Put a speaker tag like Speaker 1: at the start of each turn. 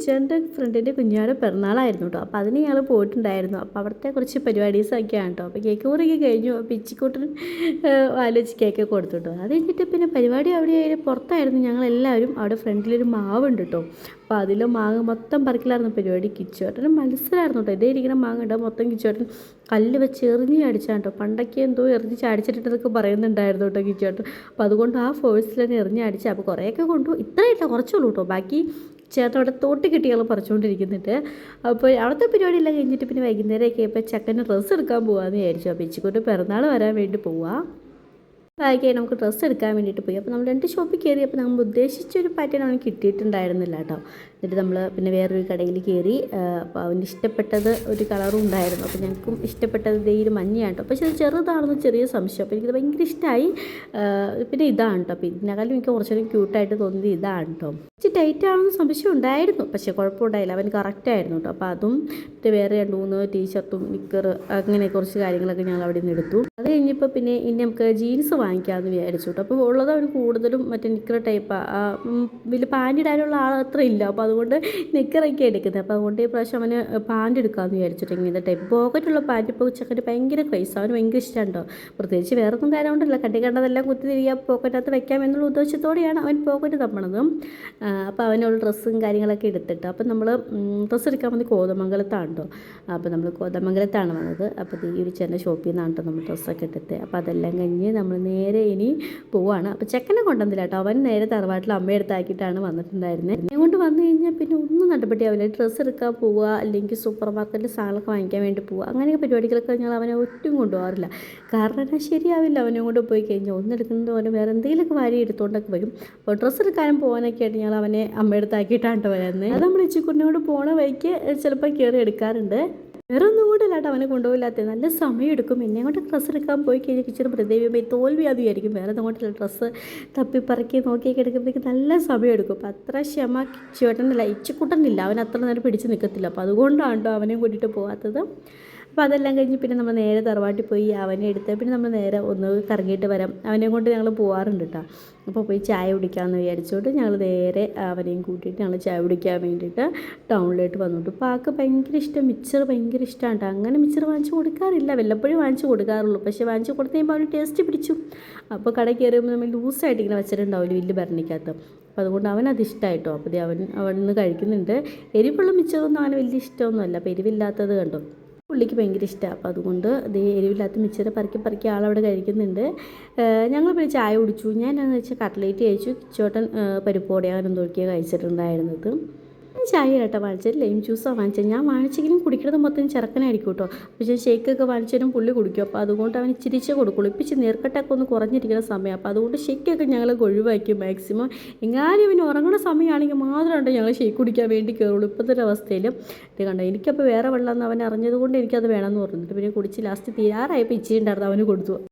Speaker 1: കിച്ചന്റെ ഫ്രണ്ടിന്റെ കുഞ്ഞാട് പിറന്നാളായിരുന്നു കേട്ടോ. അപ്പോൾ അതിന് ഞങ്ങൾ പോയിട്ടുണ്ടായിരുന്നു. അപ്പോൾ അവിടുത്തെ കുറച്ച് പരിപാടീസൊക്കെയാണ് കേട്ടോ. അപ്പോൾ കേക്ക് മുറിയൊക്കെ കഴിഞ്ഞു. അപ്പോൾ ഇച്ചിക്കൂട്ടൻ ആലോചിച്ച് കേക്ക് കൊടുത്തു അത് കഴിഞ്ഞിട്ട് പിന്നെ പരിപാടി അവിടെ പുറത്തായിരുന്നു. ഞങ്ങളെല്ലാവരും അവിടെ ഫ്രണ്ടിലൊരു ഉണ്ട് കേട്ടോ. അപ്പോൾ അതിലെ മാങ്ങ മൊത്തം പറിക്കലായിരുന്നു പരിപാടി. കിച്ചുവേട്ടന് മത്സരമായിരുന്നു കേട്ടോ. ഇതേ ഇരിക്കുന്ന മാങ്ങ ഉണ്ടോ? മൊത്തം കിച്ചുവേട്ടൻ കല്ല് വെച്ച് എറിഞ്ഞ് അടിച്ചാണ് കേട്ടോ. പണ്ടൊക്കെ എന്തോ എറിഞ്ഞ് ചാടിച്ചിട്ടുണ്ടെന്നൊക്കെ പറയുന്നുണ്ടായിരുന്നു കേട്ടോ കിച്ചുവേട്ടൻ. അപ്പോൾ അതുകൊണ്ട് ആ ഫോഴ്സിൽ തന്നെ എറിഞ്ഞ് അടിച്ചാൽ അപ്പോൾ കുറേയൊക്കെ കൊണ്ടു. ഇത്രയില്ല കുറച്ചുള്ളൂ കേട്ടോ. ബാക്കി ചേട്ടൻ അവിടെ തോട്ടി കിട്ടിയാൽ പറിച്ചുകൊണ്ടിരിക്കുന്നുണ്ട്. അപ്പോൾ അവിടുത്തെ പരിപാടിയെല്ലാം കഴിഞ്ഞിട്ട് പിന്നെ വൈകുന്നേരമൊക്കെ ഇപ്പോൾ ചക്കന് ഡ്രസ്സ് എടുക്കാൻ പോകാമെന്ന് വിചാരിച്ചു. അപ്പോൾ ഇച്ചിക്കോട്ട് പിറന്നാൾ വരാൻ വേണ്ടി പോവാം. ബാക്കി നമുക്ക് ഡ്രസ്സ് എടുക്കാൻ വേണ്ടിയിട്ട് പോയി. അപ്പോൾ നമ്മൾ രണ്ട് ഷോപ്പിൽ കയറി അപ്പോൾ നമ്മൾ ഉദ്ദേശിച്ച ഒരു പാറ്റേൺ അവന് കിട്ടിയിട്ടുണ്ടായിരുന്നില്ല കേട്ടോ. എന്നിട്ട് നമ്മൾ പിന്നെ വേറൊരു കടയിൽ കയറി അപ്പോൾ അവന് ഇഷ്ടപ്പെട്ടത് ഒരു കളറും ഉണ്ടായിരുന്നു. അപ്പോൾ ഞങ്ങൾക്കും ഇഷ്ടപ്പെട്ടത് ദേ ഒരു മഞ്ഞയാണ് കേട്ടോ. പക്ഷേ അത് ചെറുതാണെന്ന് ചെറിയ സംശയം. അപ്പോൾ എനിക്കത് ഭയങ്കര ഇഷ്ടമായി പിന്നെ ഇതാണ് കേട്ടോ. അപ്പോൾ ഇതിനേക്കാളും എനിക്ക് കുറച്ചുകൂടി ക്യൂട്ടായിട്ട് തോന്നിയത് ഇതാണ് കേട്ടോ. ഇച്ചിരി ടൈറ്റ് ആണെന്ന് സംശയം ഉണ്ടായിരുന്നു. പക്ഷേ കുഴപ്പമുണ്ടായില്ല. അവൻ കറക്റ്റായിരുന്നു കേട്ടോ. അപ്പോൾ അതും മറ്റേ വേറെ രണ്ട് മൂന്ന് ടീഷർട്ടും നിക്കർ അങ്ങനെ കുറച്ച് കാര്യങ്ങളൊക്കെ ഞങ്ങൾ അവിടെ നിന്ന് എടുത്തു. അത് കഴിഞ്ഞപ്പോൾ പിന്നെ ഇനി നമുക്ക് ജീൻസ് വാങ്ങിക്കാമെന്ന് വിചാരിച്ചു കേട്ടോ. അപ്പോൾ ഉള്ളത് അവന് കൂടുതലും മറ്റേ നിക്കർ ടൈപ്പ് വലിയ പാന്റ് ഇടാനുള്ള ആൾ അത്ര ഇല്ല. അപ്പോൾ അതുകൊണ്ട് നിക്കറൊക്കെ എടുക്കുന്നത്. അപ്പോൾ അതുകൊണ്ട് ഈ പ്രാവശ്യം അവന് പാന്റ് എടുക്കാമെന്ന് വിചാരിച്ചിട്ട് ഇങ്ങനത്തെ ടൈപ്പ് പോക്കറ്റുള്ള പാന്റ് ഇപ്പോൾ ഉച്ചക്കന്റെ ഭയങ്കര ക്രൈസ് അവന് ഭയങ്കര ഇഷ്ടമുണ്ടോ പ്രത്യേകിച്ച് വേറെ ഒന്നും കാര്യം കൊണ്ടല്ല കട്ടി കണ്ടതെല്ലാം കുത്തി തിരികെ വെക്കാം എന്നുള്ള ഉദ്ദേശത്തോടെയാണ് അവൻ പോക്കറ്റ് തപ്പണത്. അപ്പോൾ അവനുള്ള ഡ്രസ്സും കാര്യങ്ങളൊക്കെ എടുത്തിട്ട് അപ്പോൾ നമ്മൾ ഡ്രസ്സ് എടുക്കാൻ വന്നത് കോതമംഗലത്താണ് അപ്പോൾ നമ്മൾ കോതമംഗലത്താണ് വന്നത്. അപ്പോൾ ഈ ഒരു ചെറിയ ഷോപ്പിൽ നിന്നാണ് കേട്ടോ നമ്മൾ ഡ്രസ്സൊക്കെ എടുത്തത്. അപ്പോൾ അതെല്ലാം കഴിഞ്ഞ് നമ്മൾ നേരെ ഇനി പോവാണ്. അപ്പോൾ ചെക്കനെ കൊണ്ടുവന്നില്ല കേട്ടോ. അവൻ നേരെ തറവാട്ടിൽ അമ്മയെടുത്താക്കിയിട്ടാണ് വന്നിട്ടുണ്ടായിരുന്നത് എന്നെ കൊണ്ട് വന്നു കഴിഞ്ഞാൽ പിന്നെ ഒന്നും നടപടിയാവില്ല ഡ്രസ്സ് എടുക്കാൻ പോവുക അല്ലെങ്കിൽ സൂപ്പർ മാർക്കറ്റിൽ സാധനങ്ങളൊക്കെ വാങ്ങിക്കാൻ വേണ്ടി പോവുക അങ്ങനെയൊക്കെ പരിപാടികളൊക്കെ ഞങ്ങൾ അവനെ ഒറ്റും കൊണ്ടുപോകാറില്ല കാരണം എന്നാൽ ശരിയാവില്ല അവനെ കൊണ്ട് പോയി കഴിഞ്ഞാൽ ഒന്നെടുക്കുന്നത് പോലെ വേറെ എന്തെങ്കിലുമൊക്കെ വാരി എടുത്തുകൊണ്ടൊക്കെ വരും. അപ്പോൾ ഡ്രസ്സ് എടുക്കാനും പോകാനൊക്കെ ആയിട്ട് ഞങ്ങൾ അവനെ അമ്മയെടുത്താക്കിയിട്ടാണ് കേട്ടോ വരുന്നത്. അത് നമ്മൾ ഇച്ചിക്കുട്ടിനോട് പോണ വഴിക്ക് ചിലപ്പോൾ കയറി എടുക്കാറുണ്ട്. വേറെ ഒന്നും കൂടെ അല്ലാട്ടോ അവനെ കൊണ്ടുപോയില്ലാത്ത നല്ല സമയം എടുക്കും. എന്നെ അങ്ങോട്ട് ഡ്രസ്സ് എടുക്കാൻ പോയി കഴിഞ്ഞാൽ ഇച്ചിരി പ്രതിഭമായി തോൽവി അത് വിചാരിക്കും വേറെ അങ്ങോട്ടുള്ള ഡ്രസ്സ് തപ്പിപ്പറക്കി നോക്കിയൊക്കെ എടുക്കുമ്പോഴേക്ക് നല്ല സമയം എടുക്കും. അപ്പം അത്ര ക്ഷമ ചേട്ടനില്ല ഇച്ചിക്കുട്ടനില്ല അവൻ അത്ര നേരം പിടിച്ച് നിൽക്കത്തില്ല അപ്പോൾ അതുകൊണ്ടാണ് കേട്ടോ അവനെയും കൂട്ടിയിട്ട് പോകാത്തത്. അപ്പോൾ അതെല്ലാം കഴിഞ്ഞ് പിന്നെ നമ്മൾ നേരെ തറവാട്ടിൽ പോയി അവനെ എടുത്ത് പിന്നെ നമ്മൾ നേരെ ഒന്ന് കറങ്ങിയിട്ട് വരാം. അവനെ കൊണ്ട് ഞങ്ങൾ പോകാറുണ്ട് കേട്ടോ അപ്പോൾ പോയി ചായ കുടിക്കാമെന്ന് വിചാരിച്ചുകൊണ്ട് ഞങ്ങൾ നേരെ അവനെയും കൂട്ടിയിട്ട് ഞങ്ങൾ ചായ കുടിക്കാൻ വേണ്ടിയിട്ട് ടൗണിലോട്ട് വന്നിട്ട് അപ്പോൾ ആൾക്ക് ഭയങ്കര ഇഷ്ടം മിച്ചർ ഭയങ്കര ഇഷ്ടമാണ് അങ്ങനെ മിച്ചർ വാങ്ങിച്ച് കൊടുക്കാറില്ല. വല്ലപ്പോഴും വാങ്ങിച്ച് കൊടുക്കാറുള്ളൂ. പക്ഷേ വാങ്ങിച്ച് കൊടുത്തു കഴിയുമ്പോൾ അവന് ടേസ്റ്റ് പിടിച്ചു. അപ്പോൾ കട കയറുമ്പോൾ നമ്മൾ ലൂസായിട്ട് ഇങ്ങനെ വെച്ചിട്ടുണ്ടാവില്ല വലിയ ഭരണിക്കകത്ത്. അപ്പോൾ അതുകൊണ്ട് അവൻ അത് ഇഷ്ടമായിട്ടോ അപ്പോൾ അവൻ അവിടെ നിന്ന് കഴിക്കുന്നുണ്ട്. എരിവുള്ള മിച്ചറൊന്നും അവന് വലിയ ഇഷ്ടമൊന്നുമല്ല. അപ്പോൾ എരിവില്ലാത്തത് കണ്ടോ? പുള്ളിക്ക് ഭയങ്കര ഇഷ്ടമാണ് അപ്പോൾ അതുകൊണ്ട് ദേ എരിവില്ലാത്ത മിച്ചറ് പറക്കി പറക്കി ആളവിടെ കഴിക്കുന്നുണ്ട്. ഞങ്ങൾ പിന്നെ ചായ കുടിച്ചു. ഞാൻ എന്താണെന്ന് വെച്ചാൽ കട്ട്ലേറ്റ് കഴിച്ചു. ചോട്ടൻ പരിപ്പോടെ അങ്ങനെ എന്തൊക്കെയാണ് കഴിച്ചിട്ടുണ്ടായിരുന്നത്. ചായ കേട്ടോ വാങ്ങിച്ചത്. ലൈം ജ്യൂസാണ് വാങ്ങിച്ചത്. ഞാൻ വാങ്ങിച്ചെങ്കിലും കുടിക്കുന്നത് മൊത്തം ചെറുക്കനായിരിക്കും കേട്ടോ. പക്ഷേ ഷേക്കൊക്കെ വാങ്ങിച്ചാലും പുള്ളി കുടിക്കും. അപ്പോൾ അതുകൊണ്ട് അവൻ ഇച്ചിരിച്ചേ കൊടുക്കുള്ളൂ. ഇപ്പിച്ച് നേർക്കെട്ടൊക്കെ ഒന്ന് കുറഞ്ഞിരിക്കുന്ന സമയം. അപ്പോൾ അതുകൊണ്ട് ഷേക്കൊക്കെ ഞങ്ങൾ ഒഴിവാക്കി മാക്സിമം എങ്ങാനും ഇവന് ഉറങ്ങുന്ന സമയമാണെങ്കിൽ മാത്രമാണ് ഞങ്ങൾ ഷേക്ക് കുടിക്കാൻ വേണ്ടി കയറുള്ളൂ ഇപ്പോഴത്തെ ഒരു അവസ്ഥയിൽ ഇത് കണ്ടോ? എനിക്കപ്പോൾ വേറെ വെള്ളം എന്ന് അവൻ അറിഞ്ഞതുകൊണ്ട് എനിക്കത് വേണമെന്ന് പറഞ്ഞിട്ട് പിന്നെ കുടിച്ച് ലാസ്റ്റ് തീരാറായപ്പോൾ ഇച്ചിരി ഉണ്ടായിരുന്നു. അവന് കൊടുത്തു.